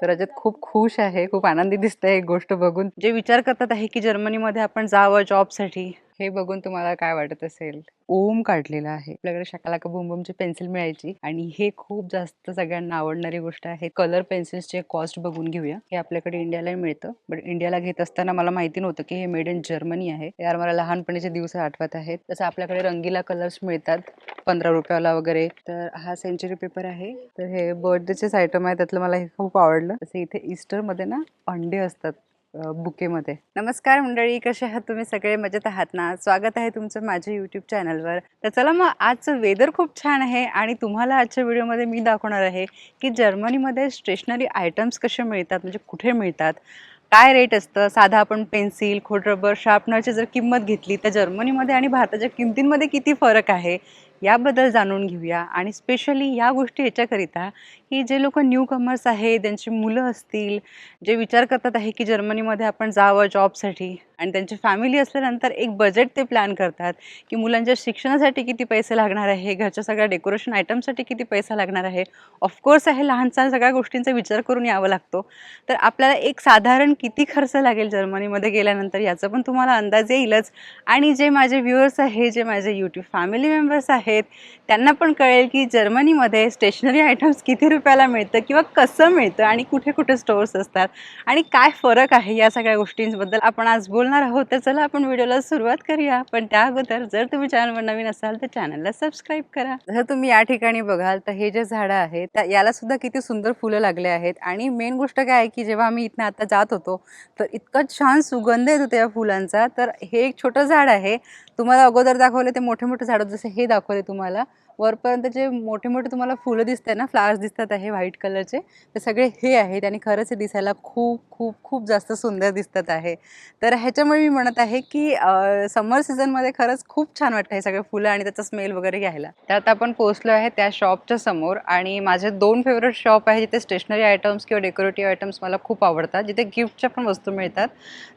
तर रजत खूप खुश आहे खूप आनंदी दिसते एक गोष्ट बघून. जे विचार करतात आहे की जर्मनीमध्ये आपण जावं जॉबसाठी हे बघून तुम्हाला काय वाटत असेल? ओम काढलेला आहे. आपल्याकडे शकाला का बुम बुमची पेन्सिल मिळायची आणि हे खूप जास्त सगळ्यांना आवडणारी गोष्ट आहे. कलर पेन्सिल्सचे कॉस्ट बघून घेऊया. हे आपल्याकडे इंडियाला मिळतं. बट इंडियाला घेत असताना मला माहिती नव्हतं की हे मेड इन जर्मनी आहे. यार मला लहानपणीचे दिवस आठवत आहेत. तसं आपल्याकडे रंगीला कलर्स मिळतात. पंधरा रुपयाला वगैरे. तर हा सेंचुरी पेपर आहे. तर हे बर्थडेचेच आयटम आहे. त्यातलं मला हे खूप आवडलं. तसं इथे ईस्टरमध्ये ना अंडे असतात. बुकेमध्ये. नमस्कार मंडळी कसे आहात तुम्ही? सगळे मजेत आहात ना? स्वागत आहे तुमचं माझ्या यूट्यूब चॅनलवर तर चला मग आजचं वेदर खूप छान आहे आणि तुम्हाला आजच्या व्हिडिओमध्ये मी दाखवणार आहे की जर्मनीमध्ये स्टेशनरी आयटम्स कसे मिळतात म्हणजे कुठे मिळतात काय रेट असतं? साधा आपण पेन्सिल खोडरबर शार्पनरची जर किंमत घेतली तर जर्मनीमध्ये आणि भारताच्या किमतींमध्ये किती फरक आहे? याबद्दल जाणून घेऊया. आणि स्पेशली या गोष्टी याच्याकरिता की जे लोक न्यू कमर्स आहे त्यांची मुलं असतील जे विचार करतात आहे की जर्मनीमध्ये आपण जावं जॉबसाठी आणि त्यांची फॅमिली असल्यानंतर एक बजेट ते प्लॅन करतात की मुलांच्या शिक्षणासाठी किती पैसे लागणार आहे घरच्या सगळ्या डेकोरेशन आयटमसाठी किती पैसा लागणार आहे. ऑफकोर्स आहे लहानसहान सगळ्या गोष्टींचा विचार करून यावं लागतो. तर आपल्याला एक साधारण किती खर्च लागेल जर्मनीमध्ये गेल्यानंतर याचा पण तुम्हाला अंदाज येईलच. आणि जे माझे व्ह्युअर्स आहे जे माझे यूट्यूब फॅमिली मेंबर्स आहेत त्यांना पण कळेल की जर्मनीमध्ये स्टेशनरी आयटम्स किती रुपयाला मिळतं किंवा कसं मिळतं आणि कुठे कुठे स्टोअर्स असतात आणि काय फरक आहे या सगळ्या गोष्टींबद्दल आपण आज बोल बोलणार आहोत तर चला आपण व्हिडिओला सुरुवात करूया. पण त्या अगोदर जर तुम्ही चॅनलवर नवीन असाल तर चॅनलला सबस्क्राईब करा. जर तुम्ही या ठिकाणी बघाल तर हे जे झाडं आहेत त्या याला सुद्धा किती सुंदर फुलं लागले आहेत. आणि मेन गोष्ट काय आहे की जेव्हा आम्ही इथनं आता जात होतो तर इतकं छान सुगंध येत होता या फुलांचा. तर हे एक छोटं झाड आहे. तुम्हाला अगोदर दाखवले ते मोठे मोठे झाडं जसं हे दाखवले तुम्हाला. वरपर्यंत जे मोठे मोठे तुम्हाला फुलं दिसत आहे ना फ्लावर्स दिसतात आहे व्हाईट कलरचे ते सगळे हे आहेत आणि खरंच हे दिसायला खूप खूप खूप जास्त सुंदर दिसतात आहे. तर ह्याच्यामुळे मी म्हणत आहे की समर सीझनमध्ये खरंच खूप छान वाटतं हे सगळे फुलं आणि त्याचा स्मेल वगैरे घ्यायला. त्यात आपण पोहोचलो आहे त्या शॉपच्या समोर आणि माझे दोन फेवरेट शॉप आहे जिथे स्टेशनरी आयटम्स किंवा डेकोरेटिव्ह आयटम्स मला खूप आवडतात जिथे गिफ्टच्या पण वस्तू मिळतात.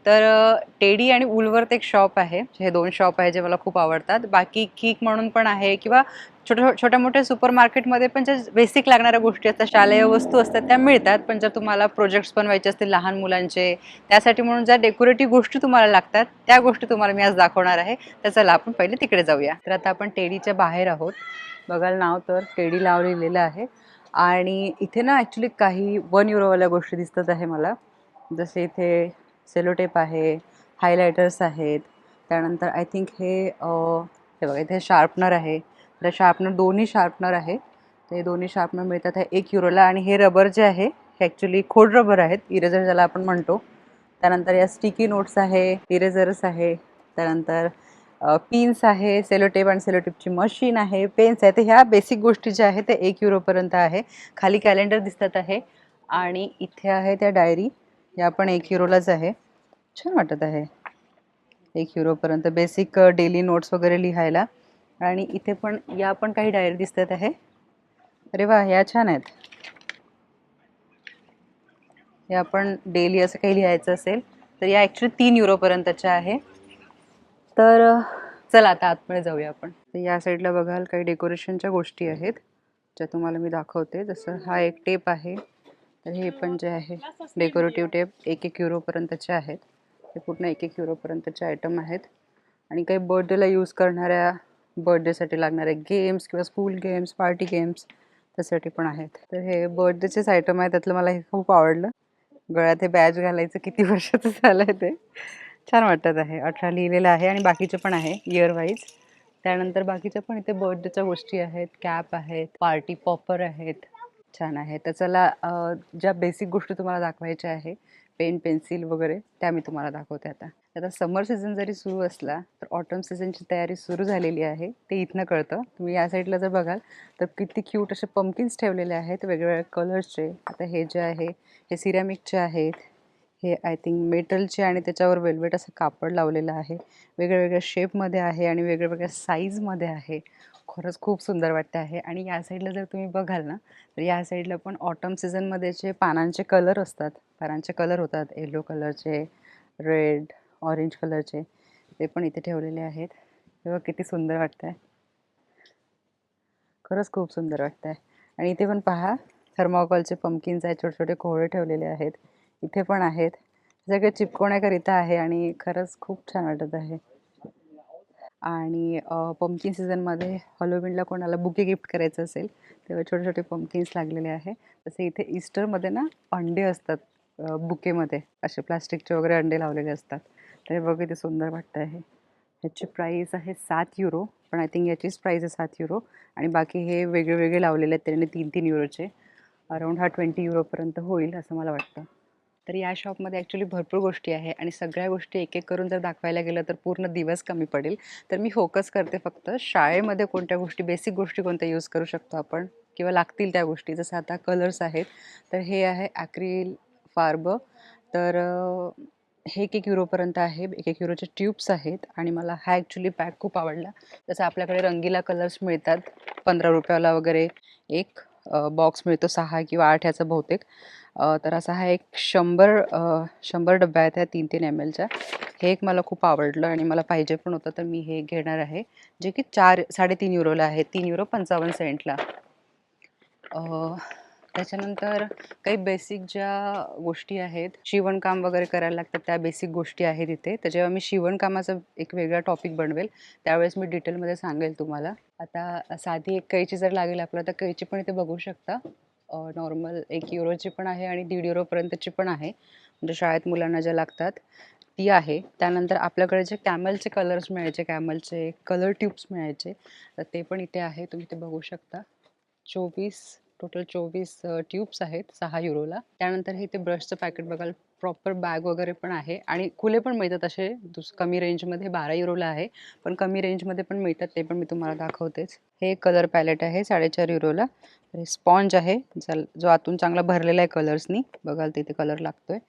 तर टेडी आणि उलवर्त एक शॉप आहे हे दोन शॉप आहे जे मला खूप आवडतात. बाकी किक म्हणून पण आहे किंवा छोट्या छोट्या मोठ्या सुपर मार्केटमध्ये पण ज्या बेसिक लागणाऱ्या गोष्टी असतात शालेय वस्तू असतात त्या मिळतात. पण जर तुम्हाला प्रोजेक्ट्स बनवायचे असतील लहान मुलांचे त्यासाठी म्हणून ज्या डेकोरेटिव्ह गोष्टी तुम्हाला लागतात त्या गोष्टी तुम्हाला मी आज दाखवणार आहे. तर चला आपण पहिले तिकडे जाऊया. तर आता आपण टेडीच्या बाहेर आहोत. बघायला नाव तर टेडी लाव लिहिलेलं आहे. आणि इथे ना ॲक्च्युली काही वन युरोवाल्या गोष्टी दिसतात आहे मला. जसे इथे सेलोटेप आहे हायलायटर्स आहेत. त्यानंतर आय थिंक हे हे बघा इथे शार्पनर आहे. तर शार्पनर दोन्ही शार्पनर आहे ते दोन्ही शार्पनर मिळतात आहे एक युरोला आणि हे रबर जे आहे हे ॲक्च्युली खोड रबर आहेत इरेझर ज्याला आपण म्हणतो. त्यानंतर या स्टिकी नोट्स आहे इरेझर्स आहे त्यानंतर पिन्स आहे सेलोटेप आणि सेलोटेपची मशीन आहे पेन्स आहे तर ह्या बेसिक गोष्टी ज्या आहेत त्या एक युरोपर्यंत आहे. खाली कॅलेंडर दिसतात आहे आणि इथे आहे त्या डायरी या पण एक युरोलाच आहे. छान वाटत आहे. एक युरोपर्यंत बेसिक डेली नोट्स वगैरे लिहायला. आणि इथे पण या पण काही डायरी दिसतात आहे. अरे वा या छान आहेत. या पण डेली असं काही लिहायचं असेल तर या ॲक्च्युली तीन युरोपर्यंतच्या आहे. तर चला आता आतमध्ये जाऊया आपण. तर या साईडला बघाल काही डेकोरेशनच्या गोष्टी आहेत ज्या तुम्हाला मी दाखवते. जसं हा एक टेप आहे तर हे पण जे आहे डेकोरेटिव्ह टेप एक एक युरोपर्यंतचे आहेत. हे पूर्ण एक एक युरोपर्यंतचे आयटम आहेत. आणि काही बर्थडेला यूज करणाऱ्या बर्थडेसाठी लागणारे गेम्स किंवा स्कूल गेम्स पार्टी गेम्स त्यासाठी पण आहेत. तर हे बर्थडेचेच आयटम आहे त्यातलं मला हे खूप आवडलं. गळ्यात हे बॅज घालायचं किती वर्षाचं झालं आहे ते. छान वाटत आहे. अठरा लिहिलेलं आहे आणि बाकीचे पण आहे इयर वाईज त्यानंतर बाकीच्या पण इथे बर्थडेच्या गोष्टी आहेत कॅप आहेत पार्टी पॉपर आहेत. छान आहे. तर चला ज्या बेसिक गोष्टी तुम्हाला दाखवायच्या आहे पेन पेन्सिल वगैरे त्या मी तुम्हाला दाखवते आता. आता समर सीझन जरी सुरू असला तर ऑटम सीझनची तयारी सुरू झालेली आहे. ते इथनं कळतं. तुम्ही या साईडला जर बघाल तर किती क्यूट असे पंकिन्स ठेवलेले आहेत. वेगवेगळ्या कलर्सचे आता हे जे आहे हे सिरॅमिकचे आहेत. हे आय थिंक मेटलचे आणि त्याच्यावर वेल्वेट असं कापड लावलेलं आहे. वेगळ्या वेगळ्या शेपमध्ये आहे आणि वेगळ्या वेगळ्या साईजमध्ये आहे. खरंच खूप सुंदर वाटतं आहे. आणि या साईडला जर तुम्ही बघाल ना तर या साईडला पण ऑटम सीझनमध्ये जे पानांचे कलर असतात पानांचे कलर होतात. येलो कलरचे रेड ऑरेंज कलरचे. ते पण इथे ठेवलेले आहेत. तेव्हा किती सुंदर वाटतं आहे खरंच खूप सुंदर वाटतं आहे आणि इथे पण पहा थर्माकोलचे पंपकिन्स आहेत छोटे छोटे कोहळे ठेवलेले आहेत. इथे पण आहेत. सगळे चिपकवण्याकरिता आहे आणि खरंच खूप छान वाटत आहे. आणि पंपकिन सीझनमध्ये हॉलोविनला कोणाला बुके गिफ्ट करायचं असेल तेव्हा छोटे छोटे पंपकिन्स लागलेले आहे. तसे इथे ईस्टरमध्ये ना अंडे असतात बुकेमध्ये. असे प्लास्टिकचे वगैरे अंडे लावलेले असतात. हे बघ किती सुंदर वाटतं आहे ह्याची प्राईस आहे सात युरो पण आय थिंक याचीच प्राईस आहे सात युरो आणि बाकी हे वेगळे वेगळे लावलेले आहेत त्याने तीन तीन युरोचे अराऊंड हा ट्वेंटी युरोपर्यंत होईल असं मला वाटतं. तर या शॉपमध्ये ॲक्च्युली भरपूर गोष्टी आहे आणि सगळ्या गोष्टी एक एक करून जर दाखवायला गेलं तर पूर्ण दिवस कमी पडेल. तर मी फोकस करते फक्त शाळेमध्ये कोणत्या गोष्टी बेसिक गोष्टी कोणत्या यूज करू शकतो आपण किंवा लागतील त्या गोष्टी. जसं आता कलर्स आहेत तर हे आहे ॲक्रिल फार्ब. तर हे एक एक युरोपर्यंत आहे एक एक युरोचे ट्यूब्स आहेत आणि मला हा ॲक्च्युली पॅक खूप आवडला. जसं आपल्याकडे रंगीला कलर्स मिळतात पंधरा रुपयाला वगैरे एक बॉक्स मिळतो सहा किंवा आठ ह्याचा बहुतेक. तर असा हा एक शंभर शंभर डब्या आहेत ह्या तीन तीन एम एलच्या हे एक मला खूप आवडलं आणि मला पाहिजे पण होतं तर मी हे घेणार आहे. जे की चार साडेतीन युरोला आहे तीन युरो पंचावन्न सेंटला त्याच्यानंतर काही बेसिक ज्या गोष्टी आहेत शिवणकाम वगैरे करायला लागतात त्या बेसिक गोष्टी आहेत इथे. तर जेव्हा मी शिवणकामाचं एक वेगळा टॉपिक बनवेल त्यावेळेस मी डिटेलमध्ये सांगेल तुम्हाला. आता साधी एक कैची जर लागेल आपल्याला तर कैची पण इथे बघू शकता. नॉर्मल एक युरोची पण आहे आणि दीड युरोपर्यंतची पण आहे. म्हणजे शाळेत मुलांना ज्या लागतात ती आहे. त्यानंतर आपल्याकडे जे कॅमलचे कलर्स मिळायचे कॅमलचे कलर ट्यूब्स मिळायचे तर ते पण इथे आहे. तुम्ही ते बघू शकता. चोवीस टोटल चोवीस ट्यूब्स आहेत सहा युरोला. त्यानंतर हे ते ब्रशचं पॅकेट बघाल. प्रॉपर बॅग वगैरे पण आहे. आणि खुले पण मिळतात असे. दुस कमी रेंजमध्ये बारा युरोला आहे. पण कमी रेंजमध्ये पण मिळतात. ते पण मी तुम्हाला दाखवतेच. हे कलर पॅलेट आहे साडेचार युरोला. स्पॉन्ज आहे. जो आतून चांगला भरलेला आहे कलर्सनी बघाल तिथे कलर लागतोय.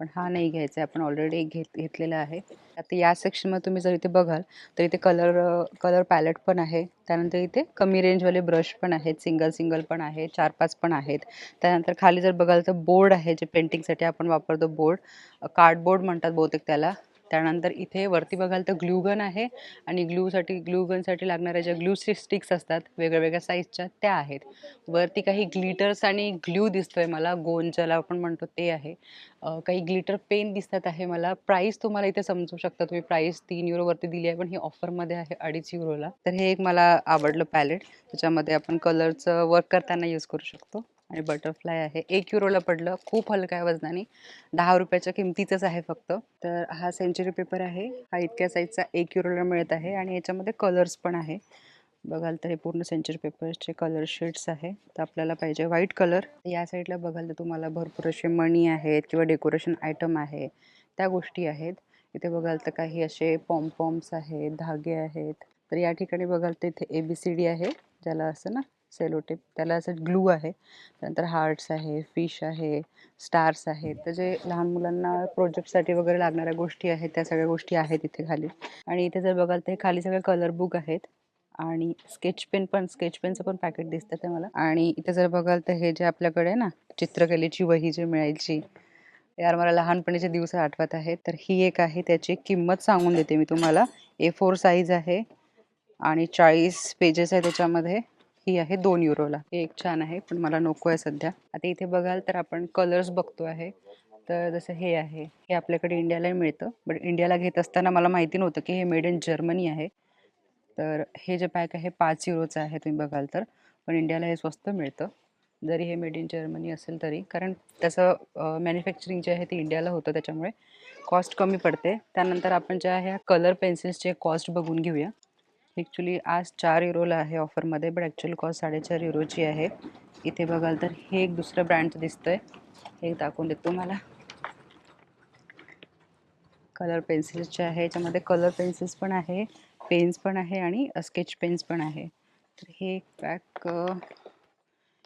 पण हा नाही घ्यायचा आहे. आपण ऑलरेडी घेत घेतलेला आहे. आता या सेक्शनमध्ये तुम्ही जर इथे बघाल तर इथे कलर कलर पॅलेट पण आहे. त्यानंतर इथे कमी रेंजवाले ब्रश पण आहेत. सिंगल सिंगल पण आहे. चार पाच पण आहेत. त्यानंतर खाली जर बघाल तर बोर्ड आहे जे पेंटिंगसाठी आपण वापरतो बोर्ड कार्डबोर्ड म्हणतात बहुतेक त्याला. त्यानंतर इथे वरती बघाल तर ग्लूगन आहे आणि ग्लूसाठी ग्लूगनसाठी लागणाऱ्या ज्या ग्लू स्टिक्स असतात वेगळ्या वेगळ्या साईजच्या त्या आहेत. वरती काही ग्लिटर्स आणि ग्ल्यू दिसतोय मला गोन ज्याला आपण म्हणतो ते आहे. काही ग्लिटर पेन दिसतात आहे मला. प्राईस तुम्हाला इथे समजू शकता तुम्ही. प्राईस तीन युरोवरती दिली आहे पण ही ऑफरमध्ये आहे अडीच युरोला तर हे एक मला आवडलं पॅलेट त्याच्यामध्ये आपण कलरचं वर्क करताना यूज करू शकतो. आणि बटरफ्लाय आहे. एक युरोला पडलं. खूप हलका आहे वजनाने. दहा रुपयाच्या किमतीचंच आहे फक्त. तर हा सेंचुरी पेपर आहे. हा इतक्या साईजचा एक युरोला मिळत आहे आणि याच्यामध्ये कलर्स पण आहे. बघाल तर हे पूर्ण सेंचुरी पेपर्सचे कलर शेड्स आहे. तर आपल्याला पाहिजे व्हाईट कलर या साईडला बघाल तर तुम्हाला भरपूर असे मणी आहेत किंवा डेकोरेशन आयटम आहे. त्या गोष्टी आहेत. इथे बघाल तर काही असे पॉम्पॉम्स आहेत धागे आहेत. तर या ठिकाणी बघाल तर इथे ए बी सी डी आहे. ज्याला असं ना सेलोटेप त्याला असं ग्लू आहे. त्यानंतर हार्ट्स आहे फिश आहे स्टार्स आहेत तर जे लहान मुलांना प्रोजेक्टसाठी वगैरे लागणाऱ्या गोष्टी आहेत त्या सगळ्या गोष्टी आहेत इथे खाली. आणि इथे जर बघाल तर हे खाली सगळे कलर बुक आहेत. आणि स्केच पेन पण स्केच पेनचं पण पॅकेट दिसतं ते मला आणि इथे जर बघाल तर हे जे आपल्याकडे ना चित्रकलेची वही जी मिळायची. यार मला लहानपणीचे दिवस आठवत आहेत. तर ही एक आहे त्याची किंमत सांगून देते मी तुम्हाला. ए फोर साईज आहे आणि चाळीस पेजेस आहे त्याच्यामध्ये. ही आहे दोन युरोला. हे एक छान आहे पण मला नको आहे सध्या. आता इथे बघाल तर आपण कलर्स बघतो आहे. तर जसं हे आहे हे आपल्याकडे इंडियालाही मिळतं. बट इंडियाला घेत असताना मला माहिती नव्हतं की हे मेड इन जर्मनी आहे. तर हे जे पॅक आहे पाच युरोचं आहे तुम्ही बघाल तर. पण इंडियाला हे स्वस्त मिळतं. जरी हे मेड इन जर्मनी असेल तरी. कारण त्याचं मॅन्युफॅक्चरिंग जे आहे ते इंडियाला होतं त्याच्यामुळे कॉस्ट कमी पडते. त्यानंतर आपण ज्या ह्या कलर पेन्सिल्सचे कॉस्ट बघून घेऊया. ॲक्च्युली आज चार युरोला आहे ऑफरमध्ये बट ॲक्च्युअल कॉस्ट साडेचार युरोची आहे. इथे बघाल तर हे एक दुसरं ब्रँडचं दिसतं आहे हे दाखवून देतो मला कलर पेन्सिल्सचे आहे याच्यामध्ये कलर पेन्सिल्स पण आहे पेन्स पण आहे आणि स्केच पेन्स पण आहे. तर हे एक पॅक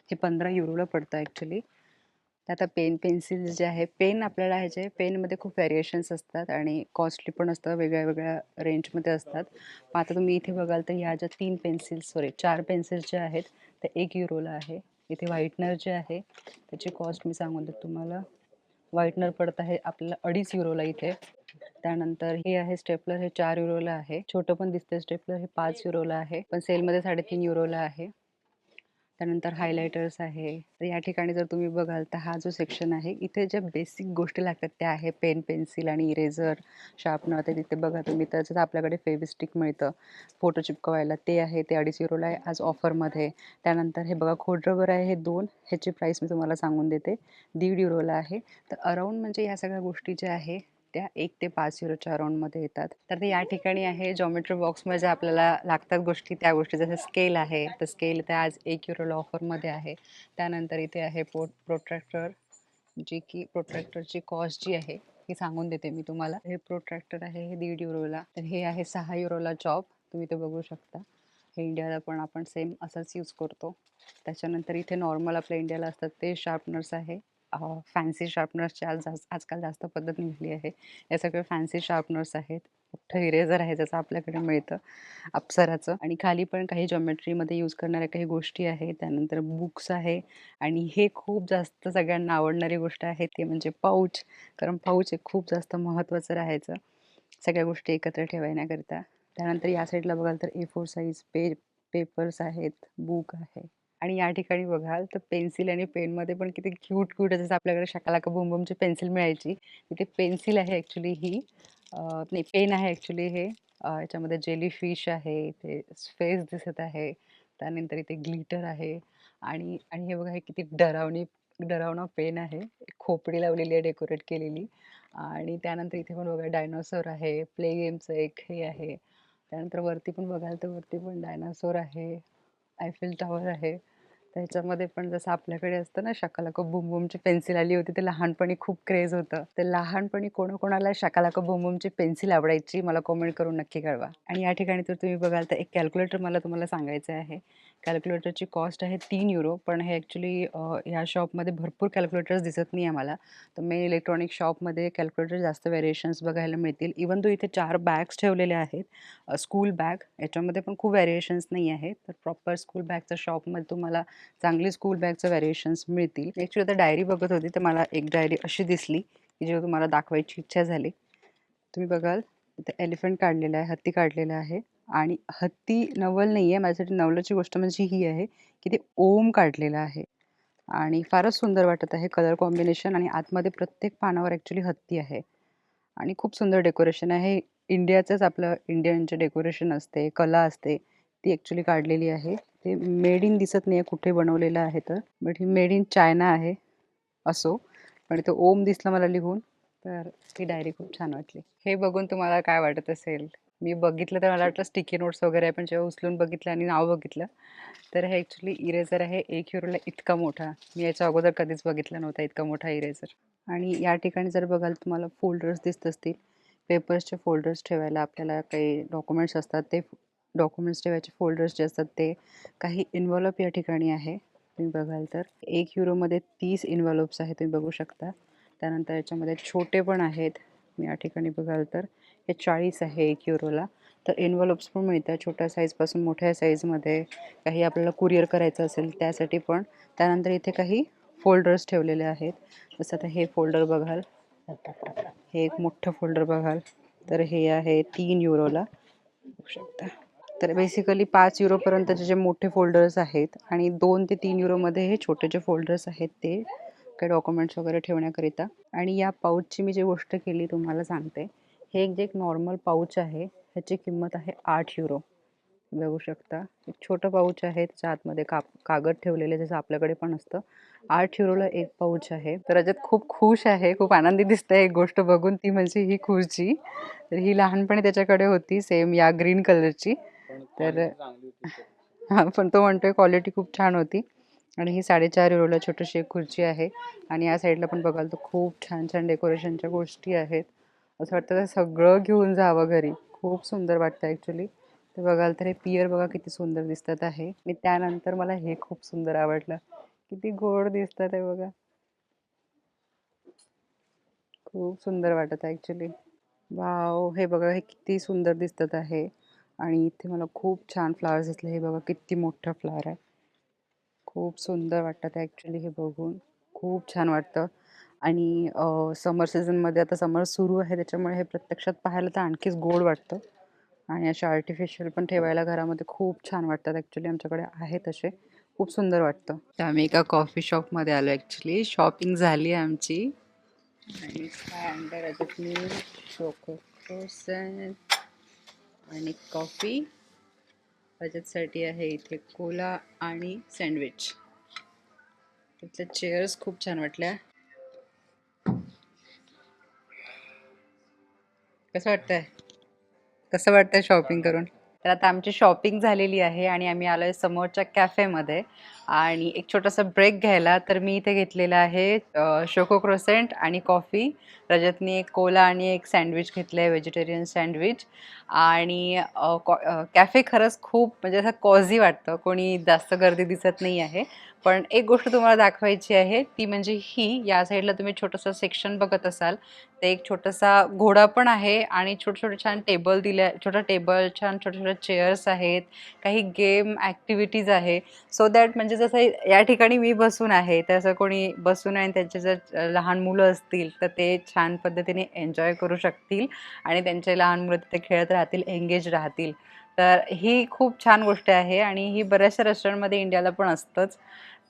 हे पंधरा युरोला पडतं ॲक्च्युली आता पेन पेन्सिल्स जे आहे पेन आपल्याला ह्याचे पेनमध्ये खूप व्हेरिएशन्स असतात आणि कॉस्टली पण असतं वेगळ्या वेगळ्या रेंजमध्ये असतात. मग आता तुम्ही इथे बघाल तर ह्या ज्या तीन पेन्सिल्स सॉरी चार पेन्सिल्स जे आहेत ते एक युरोला आहे. इथे व्हाईटनर जे आहे त्याची कॉस्ट मी सांगून देते तुम्हाला. व्हाईटनर पडत आहे आपल्याला अडीच युरोला इथे. त्यानंतर हे आहे स्टेपलर हे चार युरोला आहे. छोटं पण दिसतंय स्टेपलर हे पाच युरोला आहे. पण सेलमध्ये साडेतीन युरोला आहे. त्यानंतर हायलायटर्स आहे. तर या ठिकाणी जर तुम्ही बघाल तर हा जो सेक्शन आहे इथे ज्या बेसिक गोष्टी लागतात त्या आहे. पेन पेन्सिल आणि इरेझर शार्पनर ते तिथे बघा तुम्ही तसंच आपल्याकडे फेविस्टिक मिळतं फोटो चिपकवायला ते आहे ते अडीच युरोला आहे आज ऑफरमध्ये त्यानंतर हे बघा खोड रबर आहे हे दोन ह्याची प्राईस मी तुम्हाला सांगून देते. दीड युरोला आहे. तर अराऊंड म्हणजे या सगळ्या गोष्टी ज्या आहे त्या एक ते पाच युरोच्या अराऊंडमध्ये येतात. तर ते या ठिकाणी आहे जॉमेट्री बॉक्समध्ये आपल्याला लागतात गोष्टी त्या गोष्टी जसं स्केल आहे तर स्केल इथे आज एक युरोला ऑफरमध्ये आहे. त्यानंतर इथे आहे पोट प्रोट्रॅक्टर जी की प्रोट्रॅक्टरची कॉस्ट जी आहे ही सांगून देते मी तुम्हाला. हे प्रोट्रॅक्टर आहे हे दीड युरोला तर हे आहे सहा युरोला जॉब तुम्ही ते बघू शकता. हे इंडियाला पण आपण सेम असंच यूज करतो. त्याच्यानंतर इथे नॉर्मल आपल्या इंडियाला असतात ते शार्पनर्स आहे. फॅन्सी शार्पनर्सची आज जास्त आजकाल जास्त पद्धत निघाली आहे. या सगळे फॅन्सी शार्पनर्स आहेत. मोठं इरेझर आहे जसं आपल्याकडे मिळतं अप्सराचं. आणि खाली पण काही जॉमेट्रीमध्ये यूज करणाऱ्या काही गोष्टी आहेत. त्यानंतर बुक्स आहे. आणि हे खूप जास्त सगळ्यांना आवडणारी गोष्ट आहे. ते म्हणजे पाऊच कारण पाऊच हे खूप जास्त महत्त्वाचं राहायचं. सगळ्या गोष्टी एकत्र ठेवण्याकरिता. त्यानंतर या साईडला बघाल तर ए फोर साईज पे पेपर्स आहेत. बुक आहे. आणि या ठिकाणी बघाल तर पेन्सिल आणि पेनमध्ये पण किती क्यूट क्यूट जसं आपल्याकडे शकालाका बुमबुमची पेन्सिल मिळायची. तिथे पेन्सिल आहे ॲक्च्युली ही. नाही पेन आहे ॲक्च्युली हे. याच्यामध्ये जेली फिश आहे इथे स्पेस दिसत आहे. त्यानंतर इथे ग्लिटर आहे. आणि आणि हे बघा हे किती डरावणी डरावना पेन आहे. एक खोपडी लावलेली आहे डेकोरेट केलेली. आणि त्यानंतर इथे पण बघा डायनोसॉर आहे. प्ले गेमचं एक हे आहे. त्यानंतर वरती पण बघाल तर वरती पण डायनासोर आहे. I feel tower ahead. त्याच्यामध्ये पण जसं आपल्याकडे असतं ना शकालाका बुमबुमची पेन्सिल आली होती ते लहानपणी खूप क्रेज होतं. तर लहानपणी कोणाकोणाला शकालाका बुमबुमची पेन्सिल आवडायची मला कॉमेंट करून नक्की कळवा. आणि या ठिकाणी तर तुम्ही बघाल तर एक कॅल्क्युलेटर मला तुम्हाला सांगायचं आहे. कॅल्क्युलेटरची कॉस्ट आहे तीन युरो पण हे ॲक्च्युली ह्या शॉपमध्ये भरपूर कॅल्क्युलेटर्स दिसत नाही आम्हाला. तर मेन इलेक्ट्रॉनिक शॉपमध्ये कॅल्क्युलेटर जास्त व्हेरिएशन्स बघायला मिळतील. इवन तो इथे चार बॅग्स ठेवलेले आहेत स्कूल बॅग. याच्यामध्ये पण खूप व्हेरिएशन्स नाही आहेत. तर प्रॉपर स्कूल बॅगच्या शॉपमध्ये तुम्हाला चांगली स्कूल बॅगचं व्हॅरिएशन्स मिळतील. ॲक्च्युली आता डायरी बघत होती तर मला एक डायरी अशी दिसली की जेव्हा तुम्हाला दाखवायची इच्छा झाली. तुम्ही बघाल इथे एलिफंट काढलेलं आहे हत्ती काढलेला आहे. आणि हत्ती नवल नाही आहे माझ्यासाठी नवलाची गोष्ट म्हणजे ही आहे की ते ओम काढलेलं आहे. आणि फारच सुंदर वाटत आहे कलर कॉम्बिनेशन आणि आतमध्ये प्रत्येक पानावर ॲक्च्युली हत्ती आहे. आणि खूप सुंदर डेकोरेशन आहे. इंडियाचंच आपलं इंडियनचं डेकोरेशन असते कला असते ती ॲक्च्युली काढलेली आहे. ते मेड इन दिसत नाही आहे कुठे बनवलेलं आहे तर. बट ही मेड इन चायना आहे असो. पण तो ओम दिसला मला लिहून तर ती डायरी खूप छान वाटली. हे बघून तुम्हाला काय वाटत असेल? मी बघितलं तर मला वाटलं स्टिकी नोट्स वगैरे आहे पण जेव्हा उचलून बघितलं आणि नाव बघितलं तर हे ॲक्च्युली इरेझर आहे. एक युरोला इतका मोठा. मी याच्या अगोदर कधीच बघितला नव्हता इतका मोठा इरेझर आणि या ठिकाणी जर बघाल तुम्हाला फोल्डर्स दिसत असतील. पेपर्सचे फोल्डर्स ठेवायला आपल्याला काही डॉक्युमेंट्स असतात ते डॉक्युमेंट्स ठेवायचे फोल्डर्स जे असतात ते काही इन्व्हॉल्प या ठिकाणी आहे. तुम्ही बघाल तर एक युरोमध्ये तीस इन्व्हॉल्प्स आहे तुम्ही बघू शकता. त्यानंतर याच्यामध्ये छोटे पण आहेत. मी या ठिकाणी बघाल तर हे चाळीस आहे एक युरोला तर इन्व्हॉलप्स पण मिळतात छोट्या साईजपासून मोठ्या साईजमध्ये काही आपल्याला कुरिअर करायचं असेल त्यासाठी पण. त्यानंतर इथे काही फोल्डर्स ठेवलेले आहेत. जसं आता हे फोल्डर बघाल. हे एक मोठं फोल्डर बघाल. तर हे आहे तीन युरोला बघू शकता. तर बेसिकली पाच युरोपर्यंतचे जे मोठे फोल्डर्स आहेत आणि दोन ते तीन युरोमध्ये हे छोटे जे फोल्डर्स आहेत ते काही डॉक्युमेंट्स वगैरे ठेवण्याकरिता. आणि या पाऊचची मी जी गोष्ट केली तुम्हाला सांगते हे एक जे एक नॉर्मल पाऊच आहे ह्याची किंमत आहे आठ युरो बघू शकता एक छोटं पाऊच आहे त्याच्या आतमध्ये का कागद ठेवलेले जसं आपल्याकडे पण असतं. आठ युरोला एक पाऊच आहे. तर रजत खूप खुश आहे खूप आनंदी दिसते एक गोष्ट बघून ती म्हणजे ही खुर्ची तर ही लहानपणी त्याच्याकडे होती सेम या ग्रीन कलरची तर हां पण तो म्हणतोय क्वालिटी खूप छान होती. आणि ही साडेचार युरोला छोटीशी एक खुर्ची आहे. आणि या साईडला पण बघाल तर खूप छान छान डेकोरेशनच्या गोष्टी आहेत. असं वाटतं ते सगळं घेऊन जावं घरी. खूप सुंदर वाटतं ॲक्च्युली ते बघाल तर हे पियर बघा किती सुंदर दिसतात आहे. आणि त्यानंतर मला हे खूप सुंदर आवडलं. किती गोड दिसतात आहे बघा. खूप सुंदर वाटत आहे ॲक्च्युली वाव हे बघा हे किती सुंदर दिसतात आहे. आणि इथे मला खूप छान फ्लावर्स दिसले. हे बघा किती मोठा फ्लावर आहे. खूप सुंदर वाटतं ते ॲक्च्युली हे बघून. खूप छान वाटतं. आणि समर सीझनमध्ये आता समर सुरू आहे त्याच्यामुळे हे प्रत्यक्षात पाहायला तर आणखीच गोड वाटतं. आणि असे आर्टिफिशियल पण ठेवायला घरामध्ये खूप छान वाटतात. ॲक्च्युली आमच्याकडे आहेत असे. खूप सुंदर वाटतं. तर आम्ही एका कॉफी शॉपमध्ये आलो ॲक्च्युली शॉपिंग झाली आहे आमची आणि आणि कॉफी त्याच्यासाठी आहे इथे कोला आणि सँडविच. तिथल्या चेअर्स खूप छान वाटल्या. कसं वाटतंय? कसं वाटतंय शॉपिंग करून? तर आता आमची शॉपिंग झालेली आहे आणि आम्ही आलो आहे समोरच्या कॅफेमध्ये. आणि एक छोटासा ब्रेक घ्यायला तर मी इथे घेतलेला आहे शोको क्रोसेंट आणि कॉफी. रजतनी एक कोला आणि एक सँडविच घेतलं आहे व्हेजिटेरियन सँडविच. आणि कॉ- कॅफे खरंच खूप म्हणजे असं कॉझी वाटतं. कोणी जास्त गर्दी दिसत नाही आहे. पण एक गोष्ट तुम्हाला दाखवायची आहे ती म्हणजे ही या साईडला तुम्ही छोटंसं सेक्शन बघत असाल ते एक छोटासा घोडा पण आहे आणि छोटे छोटे छान टेबल दिले छोटा टेबल छान छोटे छोटे चेअर्स आहेत काही गेम ॲक्टिव्हिटीज आहे. सो दॅट म्हणजे जसं या ठिकाणी मी बसून आहे तर असं कोणी बसून आहे आणि त्यांचे जर लहान मुलं असतील तर ते छान पद्धतीने एन्जॉय करू शकतील आणि त्यांचे लहान मुलं तिथे खेळत राहतील एंगेज राहतील. तर ही खूप छान गोष्ट आहे आणि ही बऱ्याचशा रेस्टॉरंटमध्ये इंडियाला पण असतंच.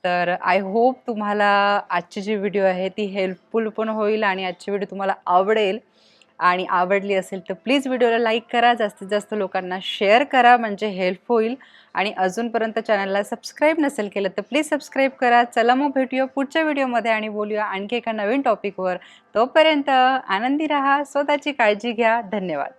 तर आय होप तुम्हाला आजची जी व्हिडिओ आहे ती हेल्पफुल पण होईल आणि आजची व्हिडिओ तुम्हाला आवडेल. आणि आवडली असेल तर प्लीज व्हिडिओला लाईक करा जास्तीत जास्त लोकांना शेअर करा म्हणजे हेल्प होईल. आणि अजूनपर्यंत चॅनलला सबस्क्राईब नसेल केलं तर प्लीज सबस्क्राईब करा. चला मग भेटूया पुढच्या व्हिडिओमध्ये आणि बोलूया आणखी एका नवीन टॉपिकवर तोपर्यंत आनंदी राहा स्वतःची काळजी घ्या. धन्यवाद.